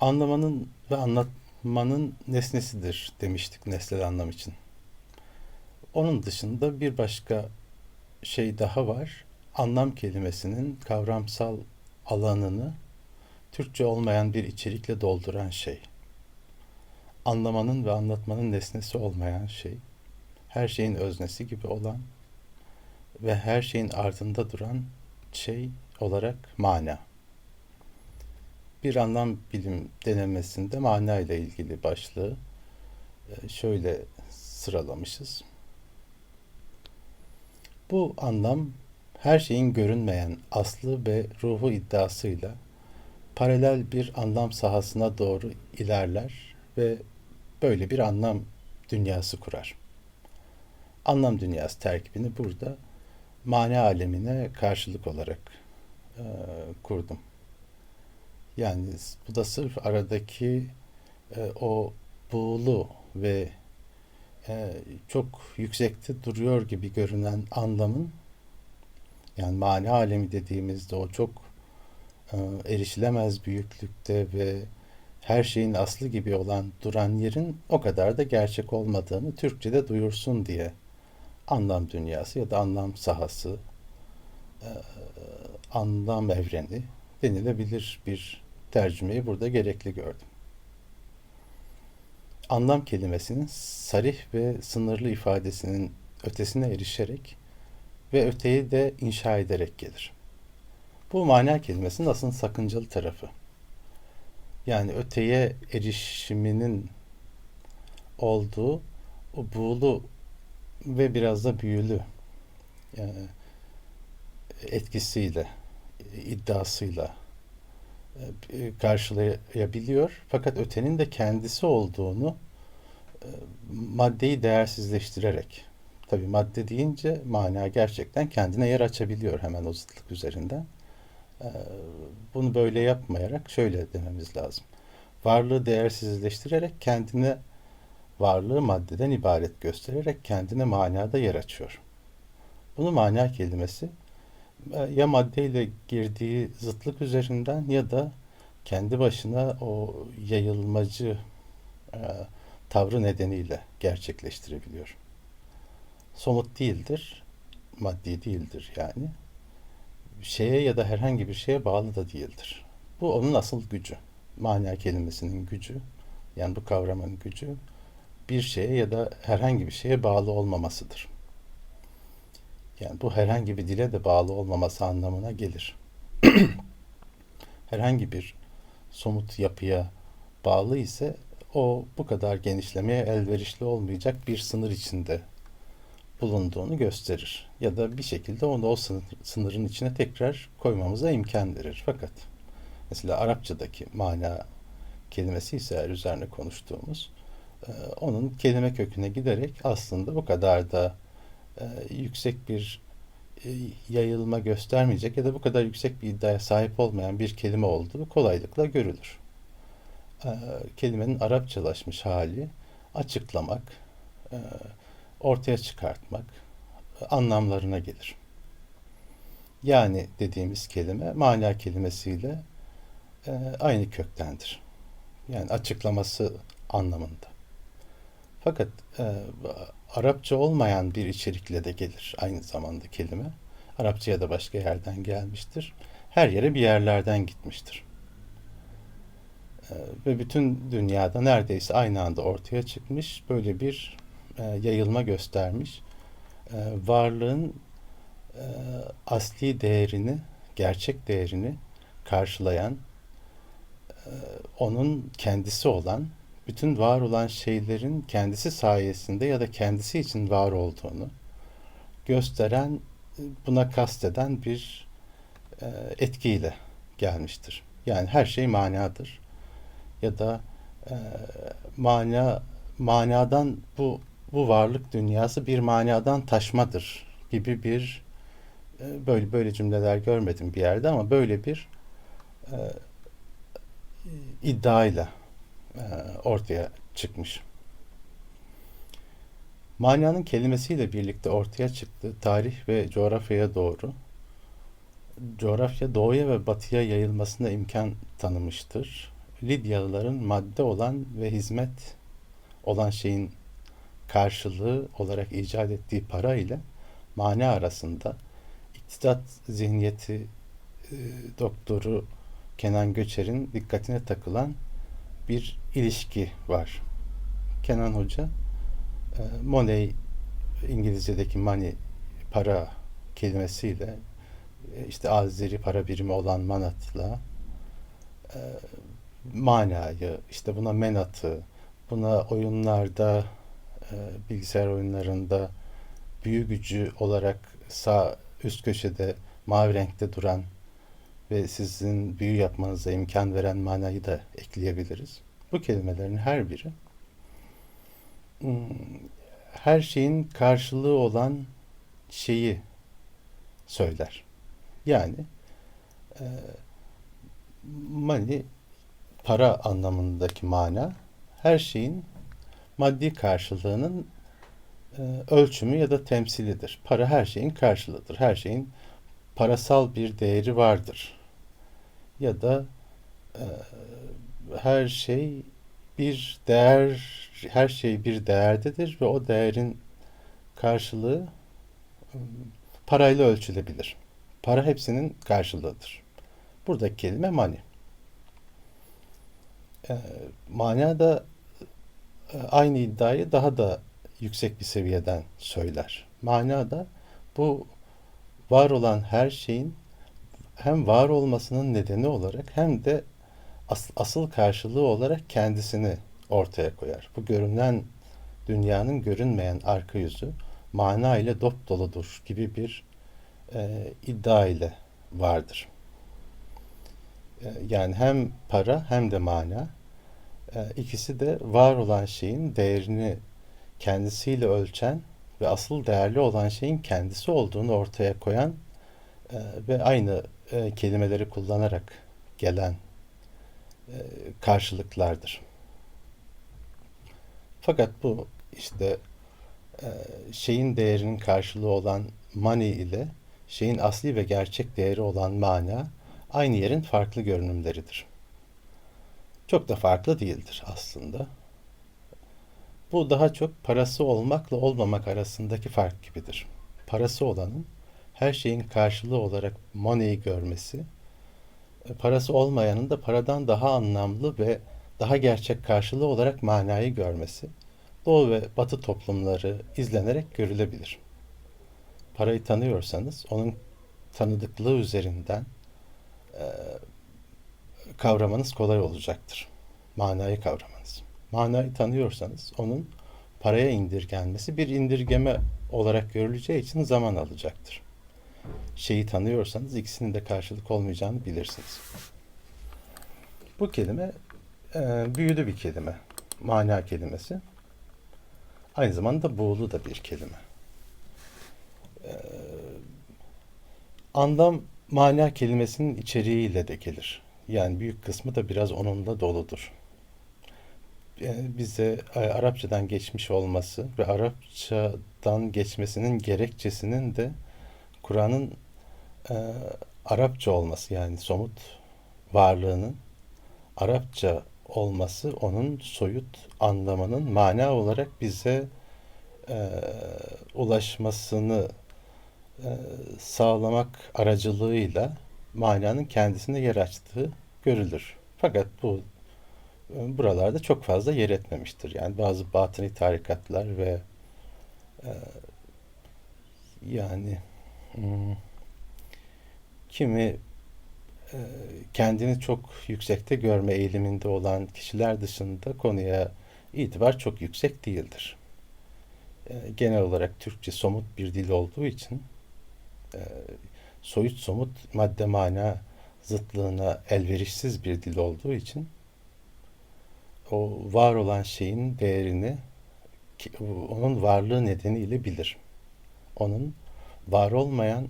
anlamanın ve anlatmanın nesnesidir demiştik nesnel anlam için. Onun dışında bir başka şey daha var. Anlam kelimesinin kavramsal alanını Türkçe olmayan bir içerikle dolduran şey. Anlamanın ve anlatmanın nesnesi olmayan şey. Her şeyin öznesi gibi olan ve her şeyin ardında duran şey olarak mana. Bir anlam bilim denemesinde mana ile ilgili başlığı e, şöyle sıralamışız. Bu anlam her şeyin görünmeyen aslı ve ruhu iddiasıyla paralel bir anlam sahasına doğru ilerler ve böyle bir anlam dünyası kurar. Anlam dünyası terkibini burada mana alemine karşılık olarak e, kurdum. Yani bu da sırf aradaki e, o buğulu ve e, çok yüksekte duruyor gibi görünen anlamın yani mana alemi dediğimizde o çok e, erişilemez büyüklükte ve her şeyin aslı gibi olan duran yerin o kadar da gerçek olmadığını Türkçe'de duyursun diye anlam dünyası ya da anlam sahası, e, anlam evreni denilebilir bir tercümeyi burada gerekli gördüm. Anlam kelimesinin sarih ve sınırlı ifadesinin ötesine erişerek ve öteyi de inşa ederek gelir. Bu mana kelimesinin aslında sakıncalı tarafı. Yani öteye erişiminin olduğu o buğulu ve biraz da büyülü yani etkisiyle, iddiasıyla e, karşılayabiliyor. Fakat ötenin de kendisi olduğunu e, maddeyi değersizleştirerek tabi madde deyince mana gerçekten kendine yer açabiliyor hemen o zıtlık üzerinden. E, bunu böyle yapmayarak şöyle dememiz lazım. Varlığı değersizleştirerek kendine varlığı maddeden ibaret göstererek kendine manada yer açıyor. Bunu mana kelimesi ya maddeyle girdiği zıtlık üzerinden ya da kendi başına o yayılmacı e, tavrı nedeniyle gerçekleştirebiliyor. Somut değildir, maddi değildir yani. Şeye ya da herhangi bir şeye bağlı da değildir. Bu onun asıl gücü. Mana kelimesinin gücü, yani bu kavramın gücü bir şeye ya da herhangi bir şeye bağlı olmamasıdır. Yani bu herhangi bir dile de bağlı olmaması anlamına gelir. herhangi bir somut yapıya bağlı ise o bu kadar genişlemeye elverişli olmayacak bir sınır içinde bulunduğunu gösterir. Ya da bir şekilde onu o sınırın içine tekrar koymamıza imkan verir. Fakat mesela Arapçadaki mana kelimesi ise üzerine konuştuğumuz e, onun kelime köküne giderek aslında bu kadar da e, yüksek bir e, yayılma göstermeyecek ya da bu kadar yüksek bir iddiaya sahip olmayan bir kelime olduğu kolaylıkla görülür. E, kelimenin Arapçalaşmış hali açıklamak, ortaya çıkartmak anlamlarına gelir. Yani dediğimiz kelime mana kelimesiyle aynı köktendir. Yani açıklaması anlamında. Fakat Arapça olmayan bir içerikle de gelir aynı zamanda kelime. Arapçaya da başka yerden gelmiştir. Her yere bir yerlerden gitmiştir. E, ve bütün dünyada neredeyse aynı anda ortaya çıkmış böyle bir e, yayılma göstermiş. E, varlığın e, asli değerini, gerçek değerini karşılayan, e, onun kendisi olan bütün var olan şeylerin kendisi sayesinde ya da kendisi için var olduğunu gösteren, buna kasteden bir e, etkiyle gelmiştir. Yani her şey manadır. Ya da e, mana manadan bu bu varlık dünyası bir manadan taşmadır gibi bir e, böyle böyle cümleler görmedim bir yerde ama böyle bir e, iddiayla ortaya çıkmış. Manyanın kelimesiyle birlikte ortaya çıktığı tarih ve coğrafyaya doğru coğrafya doğuya ve batıya yayılmasına imkan tanımıştır. Lidyalıların madde olan ve hizmet olan şeyin karşılığı olarak icat ettiği para ile mane arasında iktidat zihniyeti e, doktoru Kenan Göçer'in dikkatine takılan bir ilişki var. Kenan Hoca e, money İngilizce'deki money para kelimesiyle e, işte Azeri para birimi olan manatla e, manayı işte buna menatı buna oyunlarda e, bilgisayar oyunlarında büyü gücü olarak sağ üst köşede mavi renkte duran ve sizin büyü yapmanıza imkan veren manayı da ekleyebiliriz. Bu kelimelerin her biri hmm, her şeyin karşılığı olan şeyi söyler. Yani e, money para anlamındaki mana her şeyin maddi karşılığının e, ölçümü ya da temsilidir. Para her şeyin karşılığıdır. Her şeyin parasal bir değeri vardır. Ya da e, her şey bir değer, her şey bir değerdedir ve o değerin karşılığı e, parayla ölçülebilir. Para hepsinin karşılığıdır. Buradaki kelime money. E, manada e, aynı iddiayı daha da yüksek bir seviyeden söyler. Manada bu var olan her şeyin hem var olmasının nedeni olarak hem de as- asıl karşılığı olarak kendisini ortaya koyar. Bu görünen dünyanın görünmeyen arka yüzü mana ile dop doludur gibi bir e, iddia ile vardır. E, yani hem para hem de mana e, ikisi de var olan şeyin değerini kendisiyle ölçen ve asıl değerli olan şeyin kendisi olduğunu ortaya koyan e, ve aynı e, kelimeleri kullanarak gelen karşılıklardır. Fakat bu işte e, şeyin değerinin karşılığı olan money ile şeyin asli ve gerçek değeri olan mana aynı yerin farklı görünümleridir. Çok da farklı değildir aslında. Bu daha çok parası olmakla olmamak arasındaki fark gibidir. Parası olanın her şeyin karşılığı olarak money'i görmesi, e, parası olmayanın da paradan daha anlamlı ve daha gerçek karşılığı olarak manayı görmesi, Doğu ve Batı toplumları izlenerek görülebilir. Parayı tanıyorsanız onun tanıdıklığı üzerinden e, kavramanız kolay olacaktır. Manayı kavramanız. Manayı tanıyorsanız onun paraya indirgenmesi bir indirgeme olarak görüleceği için zaman alacaktır. Şeyi tanıyorsanız ikisinin de karşılık olmayacağını bilirsiniz. Bu kelime e, büyülü bir kelime. Mana kelimesi. Aynı zamanda buğulu da bir kelime. E, andam mana kelimesinin içeriğiyle de gelir. Yani büyük kısmı da biraz onunla doludur. Yani bize e, Arapçadan geçmiş olması ve Arapçadan geçmesinin gerekçesinin de Kur'an'ın e, Arapça olması yani somut varlığının Arapça olması onun soyut anlamının mana olarak bize e, ulaşmasını e, sağlamak aracılığıyla mananın kendisine yer açtığı görülür. Fakat bu e, buralarda çok fazla yer etmemiştir. Yani bazı batıni tarikatlar ve e, yani kimi e, kendini çok yüksekte görme eğiliminde olan kişiler dışında konuya itibar çok yüksek değildir. E, genel olarak Türkçe somut bir dil olduğu için e, soyut somut madde mana zıtlığına elverişsiz bir dil olduğu için o var olan şeyin değerini onun varlığı nedeniyle bilir. Onun var olmayan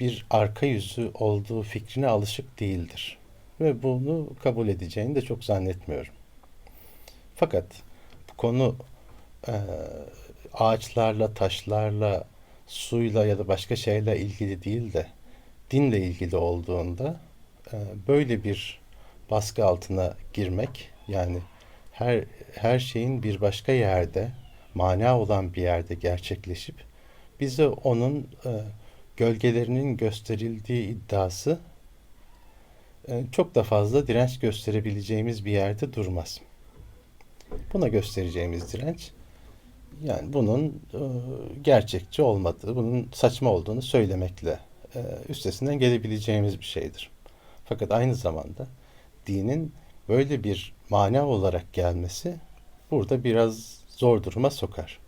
bir arka yüzü olduğu fikrine alışık değildir. Ve bunu kabul edeceğini de çok zannetmiyorum. Fakat bu konu e, ağaçlarla, taşlarla, suyla ya da başka şeyle ilgili değil de dinle ilgili olduğunda e, böyle bir baskı altına girmek yani her her şeyin bir başka yerde mana olan bir yerde gerçekleşip bize onun e, gölgelerinin gösterildiği iddiası e, çok da fazla direnç gösterebileceğimiz bir yerde durmaz. Buna göstereceğimiz direnç yani bunun e, gerçekçi olmadığı, bunun saçma olduğunu söylemekle e, üstesinden gelebileceğimiz bir şeydir. Fakat aynı zamanda dinin böyle bir mana olarak gelmesi burada biraz zor duruma sokar.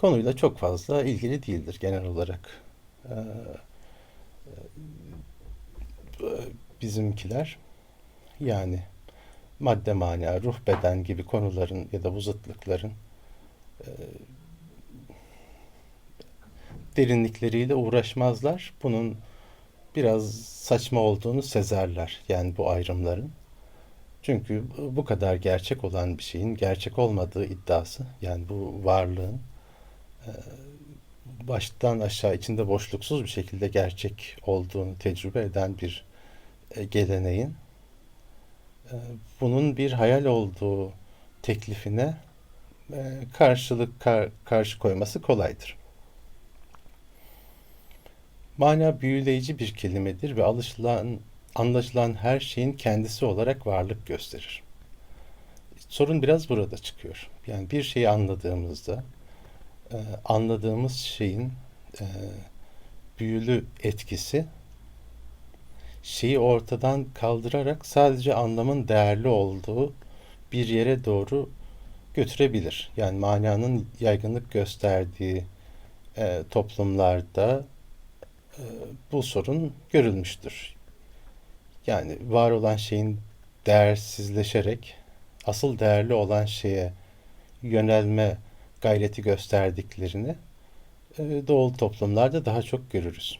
Konuyla çok fazla ilgili değildir genel olarak. Ee, bizimkiler yani madde mana, ruh beden gibi konuların ya da bu zıtlıkların e, derinlikleriyle uğraşmazlar. Bunun biraz saçma olduğunu sezerler. Yani bu ayrımların. Çünkü bu kadar gerçek olan bir şeyin gerçek olmadığı iddiası, yani bu varlığın e, baştan aşağı içinde boşluksuz bir şekilde gerçek olduğunu tecrübe eden bir e, geleneğin e, bunun bir hayal olduğu teklifine karşılık karşı koyması kolaydır. Mana büyüleyici bir kelimedir ve alışılan, anlaşılan her şeyin kendisi olarak varlık gösterir. Sorun biraz burada çıkıyor. Yani bir şeyi anladığımızda e, anladığımız şeyin e, büyülü etkisi şeyi ortadan kaldırarak sadece anlamın değerli olduğu bir yere doğru götürebilir. Yani mananın yaygınlık gösterdiği e, toplumlarda e, bu sorun görülmüştür. Yani var olan şeyin değersizleşerek asıl değerli olan şeye yönelme gayreti gösterdiklerini e, doğulu toplumlarda daha çok görürüz.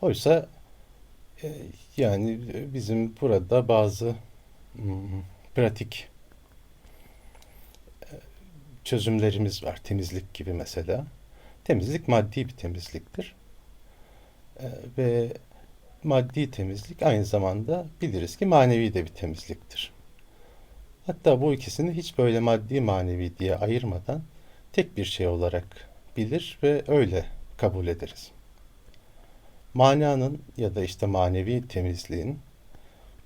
Oysa e, yani bizim burada bazı hmm, pratik e, çözümlerimiz var. Temizlik gibi mesela. Temizlik maddi bir temizliktir. Ve maddi temizlik aynı zamanda biliriz ki manevi de bir temizliktir. Hatta bu ikisini hiç böyle maddi manevi diye ayırmadan tek bir şey olarak bilir ve öyle kabul ederiz. Mananın ya da işte manevi temizliğin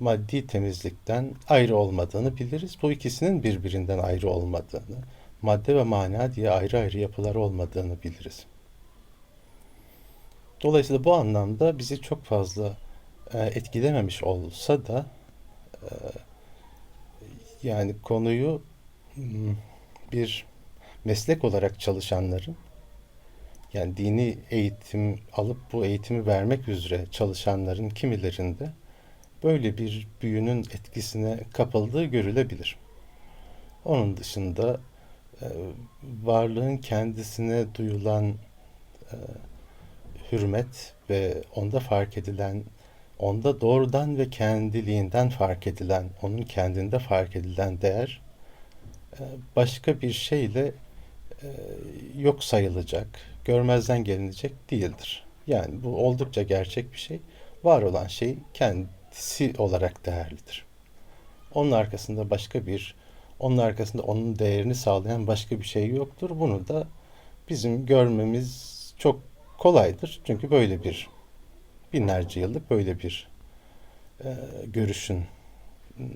maddi temizlikten ayrı olmadığını biliriz. Bu ikisinin birbirinden ayrı olmadığını, madde ve mana diye ayrı ayrı yapılar olmadığını biliriz. Dolayısıyla bu anlamda bizi çok fazla e, etkilememiş olsa da e, yani konuyu hmm, bir meslek olarak çalışanların yani dini eğitim alıp bu eğitimi vermek üzere çalışanların kimilerinde böyle bir büyünün etkisine kapıldığı görülebilir. Onun dışında e, varlığın kendisine duyulan e, hürmet ve onda fark edilen onda doğrudan ve kendiliğinden fark edilen, onun kendinde fark edilen değer e, başka bir şeyle e, yok sayılacak, görmezden gelinecek değildir. Yani bu oldukça gerçek bir şey. Var olan şey kendisi olarak değerlidir. Onun arkasında başka bir, onun arkasında onun değerini sağlayan başka bir şey yoktur. Bunu da bizim görmemiz çok kolaydır. Çünkü böyle bir binlerce yıllık böyle bir e, görüşün hmm,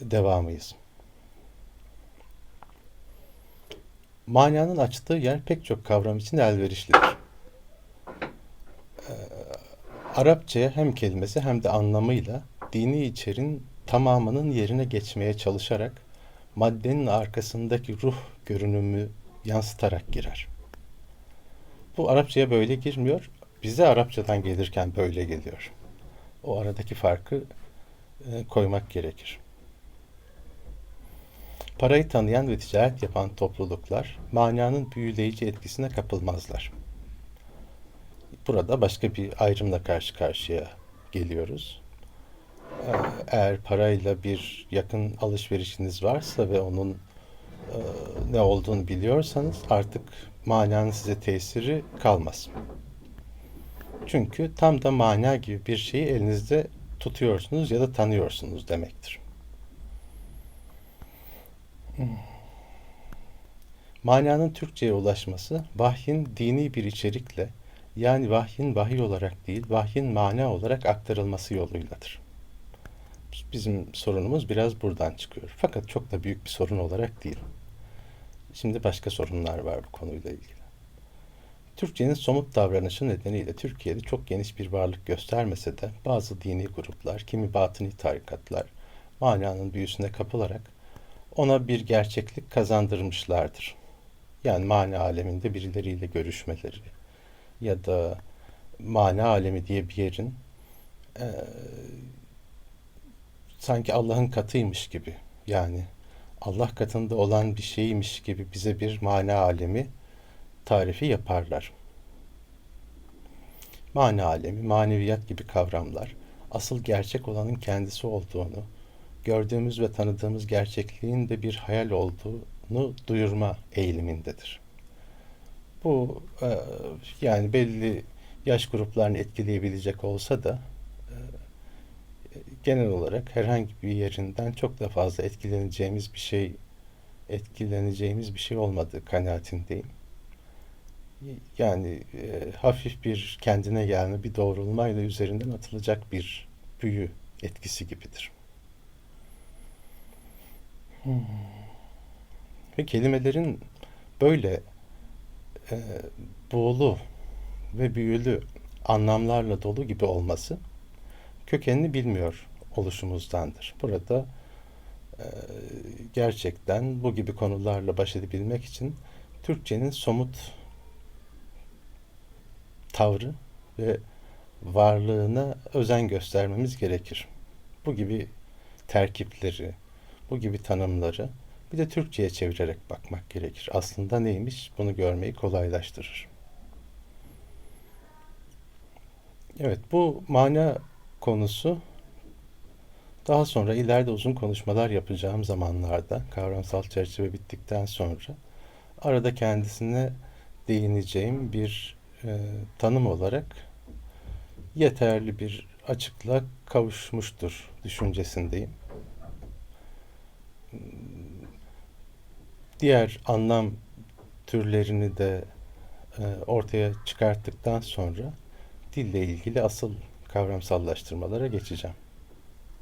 devamıyız. Mananın açtığı yer pek çok kavram için elverişlidir. E, Arapçaya hem kelimesi hem de anlamıyla dini içerin tamamının yerine geçmeye çalışarak maddenin arkasındaki ruh görünümü yansıtarak girer. Bu Arapçaya böyle girmiyor bize Arapçadan gelirken böyle geliyor. O aradaki farkı e, koymak gerekir. Parayı tanıyan ve ticaret yapan topluluklar mananın büyüleyici etkisine kapılmazlar. Burada başka bir ayrımla karşı karşıya geliyoruz. E, eğer parayla bir yakın alışverişiniz varsa ve onun e, ne olduğunu biliyorsanız artık mananın size tesiri kalmaz. Çünkü tam da mana gibi bir şeyi elinizde tutuyorsunuz ya da tanıyorsunuz demektir. Mananın Türkçe'ye ulaşması vahyin dini bir içerikle yani vahyin vahiy olarak değil vahyin mana olarak aktarılması yoluyladır. Bizim sorunumuz biraz buradan çıkıyor. Fakat çok da büyük bir sorun olarak değil. Şimdi başka sorunlar var bu konuyla ilgili. Türkçenin somut davranışı nedeniyle Türkiye'de çok geniş bir varlık göstermese de bazı dini gruplar, kimi batıni tarikatlar mananın büyüsüne kapılarak ona bir gerçeklik kazandırmışlardır. Yani mana aleminde birileriyle görüşmeleri ya da mana alemi diye bir yerin e, sanki Allah'ın katıymış gibi yani Allah katında olan bir şeymiş gibi bize bir mana alemi tarifi yaparlar. Mana alemi, maneviyat gibi kavramlar asıl gerçek olanın kendisi olduğunu, gördüğümüz ve tanıdığımız gerçekliğin de bir hayal olduğunu duyurma eğilimindedir. Bu e, yani belli yaş gruplarını etkileyebilecek olsa da e, genel olarak herhangi bir yerinden çok da fazla etkileneceğimiz bir şey etkileneceğimiz bir şey olmadığı kanaatindeyim. Yani e, hafif bir kendine gelme, bir doğrulmayla üzerinden atılacak bir büyü etkisi gibidir. Hmm. Ve kelimelerin böyle e, buğulu ve büyülü anlamlarla dolu gibi olması kökenini bilmiyor oluşumuzdandır. Burada e, gerçekten bu gibi konularla baş edebilmek için Türkçenin somut tavrı ve varlığına özen göstermemiz gerekir. Bu gibi terkipleri, bu gibi tanımları bir de Türkçe'ye çevirerek bakmak gerekir. Aslında neymiş bunu görmeyi kolaylaştırır. Evet bu mana konusu daha sonra ileride uzun konuşmalar yapacağım zamanlarda kavramsal çerçeve bittikten sonra arada kendisine değineceğim bir e, tanım olarak yeterli bir açıklığa kavuşmuştur düşüncesindeyim. Diğer anlam türlerini de e, ortaya çıkarttıktan sonra dille ilgili asıl kavramsallaştırmalara geçeceğim.